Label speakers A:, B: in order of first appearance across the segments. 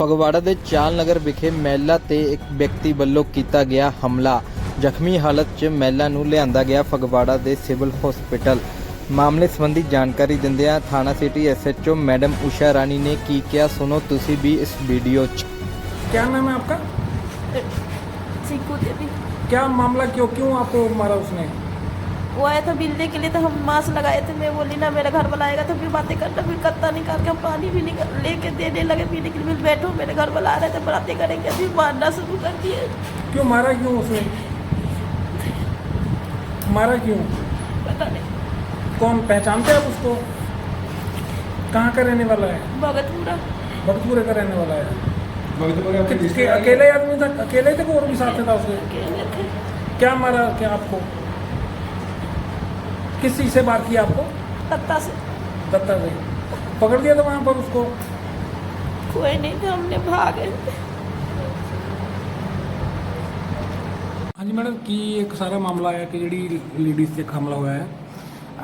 A: ਫਗਵਾੜਾ ਦੇ ਚਾਲ ਨਗਰ ਵਿਖੇ ਮਹਿਲਾ ਤੇ ਇੱਕ ਵਿਅਕਤੀ ਵੱਲੋਂ ਕੀਤਾ ਗਿਆ ਹਮਲਾ ਜ਼ਖਮੀ ਹਾਲਤ 'ਚ ਮਹਿਲਾ ਨੂੰ ਲਿਆਂਦਾ ਗਿਆ ਫਗਵਾੜਾ ਦੇ ਸਿਵਲ ਹਸਪੀਟਲ ਮਾਮਲੇ ਸੰਬੰਧੀ ਜਾਣਕਾਰੀ ਦਿੰਦਿਆਂ ਥਾਣਾ city SHO madam Usha Rani ਨੇ ਕੀ ਕਿਹਾ ਸੁਣੋ ਤੁਸੀਂ ਵੀ ਇਸ ਵੀਡੀਓ 'ਚ
B: क्या नाम है आपका
C: चीकू देवी
B: क्या मामला क्यों क्यों आपको मारा उसने
C: वो आया था मिलने के लिए तो हम मास्क लगाए थे। मैं बोली ना मेरा घर वाला आएगा तो फिर बातें करना फिर कत्ता निकाल के हम पानी भी निकल लेके देने लगे पीने के लिए। फिर बैठो मेरे घर वाला आ रहे थे बातें करेंगे। फिर मारना शुरू कर दिए।
B: क्यों मारा क्यों उसने मारा क्यों?
C: पता नहीं।
B: कौन पहचानते हैं आप उसको? कहाँ का रहने वाला है?
C: भगतपुरा।
B: भक्तपुरे का रहने वाला है। कि, कि, अकेले आदमी था अकेले थे और भी साथ था उसके? क्या मारा क्या आपको? किस चीज से बात किया आपको
C: कत्ता से
B: दत्ता से पकड़ दिया था वहाँ पर उसको
C: कोई नहीं था हमने भागे
B: ਹਾਂਜੀ ਮੈਡਮ ਕੀ ਇੱਕ ਸਾਰਾ ਮਾਮਲਾ ਆਇਆ ਕਿ ਜਿਹੜੀ ਲੇਡੀਜ਼ ਤੇ ਹਮਲਾ ਹੋਇਆ ਹੈ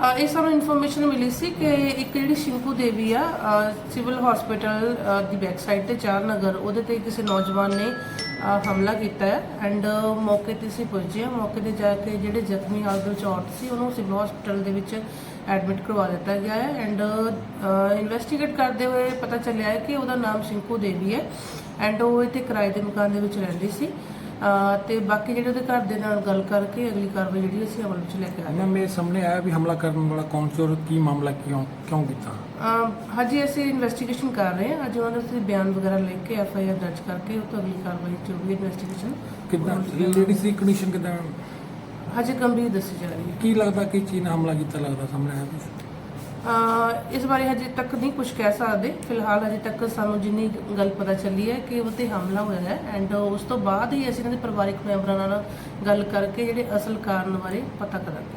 D: ਅ, ਇਹ ਸਾਨੂੰ ਇਨਫੋਰਮੇਸ਼ਨ ਮਿਲੀ ਸੀ ਕਿ ਇੱਕ ਜਿਹੜੀ ਸ਼ਿੰਕੂ ਦੇਵੀ ਆ ਅ, ਸਿਵਲ ਹਸਪੀਟਲ ਅ, ਦੀ ਬੈਕ ਸਾਈਡ ਤੇ ਚਾਰ ਨਗਰ ਉਹਦੇ ਤੇ ਕਿਸੇ ਨੌਜਵਾਨ ਨੇ ਅ, ਹਮਲਾ ਕੀਤਾ ਹੈ। ਐਂਡ ਮੌਕੇ ਤੇ ਅਸੀਂ ਪਹੁੰਚੇ ਹਾਂ। ਮੌਕੇ ਤੇ ਜਾ ਕੇ ਜਿਹੜੇ ਜ਼ਖਮੀ ਹਾਲਤ ਵਿੱਚ ਔਰਤ ਸੀ, ਉਹਨੂੰ ਸਿਵਲ ਹਸਪੀਟਲ ਦੇ ਵਿੱਚ ਐਡਮਿਟ ਕਰਵਾ ਦਿੱਤਾ ਗਿਆ ਹੈ। ਐਂਡ ਇਨਵੈਸਟੀਗੇਟ ਕਰਦੇ ਹੋਏ ਪਤਾ ਚੱਲਿਆ ਹੈ ਕਿ ਉਹਦਾ ਨਾਮ ਸ਼ਿੰਕੂ ਦੇਵੀ ਹੈ। ਐਂਡ ਉਹ ਇੱਥੇ ਕਿਰਾਏ ਦੇ ਮਕਾਨ ਦੇ ਵਿੱਚ ਰਹਿੰਦੀ ਸੀ। ਤੇ ਬਾਕੀ ਜਿਹੜੇ ਉਹਦੇ ਘਰ ਦੇ ਨਾਲ ਗੱਲ ਕਰਕੇ ਅਗਲੀ ਕਾਰਵਾਈ ਜਿਹੜੀ ਅਸੀਂ ਅਮਲ ਵਿੱਚ ਲੈ ਕੇ ਆਏ
B: ਮੈਮ ਇਹ ਸਾਹਮਣੇ ਆਇਆ ਵੀ ਹਮਲਾ ਕਰਨ ਵਾਲਾ ਕੌਣ ਸੀ ਔਰ ਕੀ ਮਾਮਲਾ ਕਿਉਂ ਕਿਉਂ ਕੀਤਾ?
D: ਹਜੇ ਅਸੀਂ ਇਨਵੈਸਟੀਗੇਸ਼ਨ ਕਰ ਰਹੇ ਹਾਂ। ਅੱਜ ਉਹਨਾਂ ਦੇ ਬਿਆਨ ਵਗੈਰਾ ਲਿਖ ਕੇ ਐਫ ਆਈ ਆਰ ਦਰਜ ਕਰਕੇ ਉਹ ਤੋਂ ਅਗਲੀ ਕਾਰਵਾਈ ਜੋ ਵੀ ਇਨਵੈਸਟੀਗੇਸ਼ਨ
B: ਕਿੱਦਾਂ? ਲੇਡੀਜ਼ ਦੀ ਕੰਡੀਸ਼ਨ ਕਿੱਦਾਂ?
D: ਹਜੇ ਗੰਭੀਰ ਦੱਸੀ ਜਾ ਰਹੀ ਹੈ।
B: ਕੀ ਲੱਗਦਾ ਕਿ ਚੀਨ ਹਮਲਾ ਕੀਤਾ ਲੱਗਦਾ ਸਾਹਮਣੇ ਆਇਆ
D: ਅਹ ਇਸ ਬਾਰੇ ਹਜੇ ਤੱਕ ਨਹੀਂ ਕੁਝ ਕਹਿ ਸਕਦੇ। ਫਿਲਹਾਲ ਹਜੇ ਤੱਕ ਸਾਨੂੰ ਜਿੰਨੀ ਗੱਲ ਪਤਾ ਚੱਲੀ ਹੈ ਕਿ ਉਹ ਤੇ ਹਮਲਾ ਹੋਇਆ ਹੈ। ਐਂਡ ਉਸ ਤੋਂ ਬਾਅਦ ਹੀ ਅਸੀਂ ਇਹਨਾਂ ਦੇ ਪਰਿਵਾਰਕ ਮੈਂਬਰਾਂ ਨਾਲ ਗੱਲ ਕਰਕੇ ਜਿਹੜੇ ਅਸਲ ਕਾਰਨ ਬਾਰੇ ਪਤਾ ਕਰਾਂਗੇ।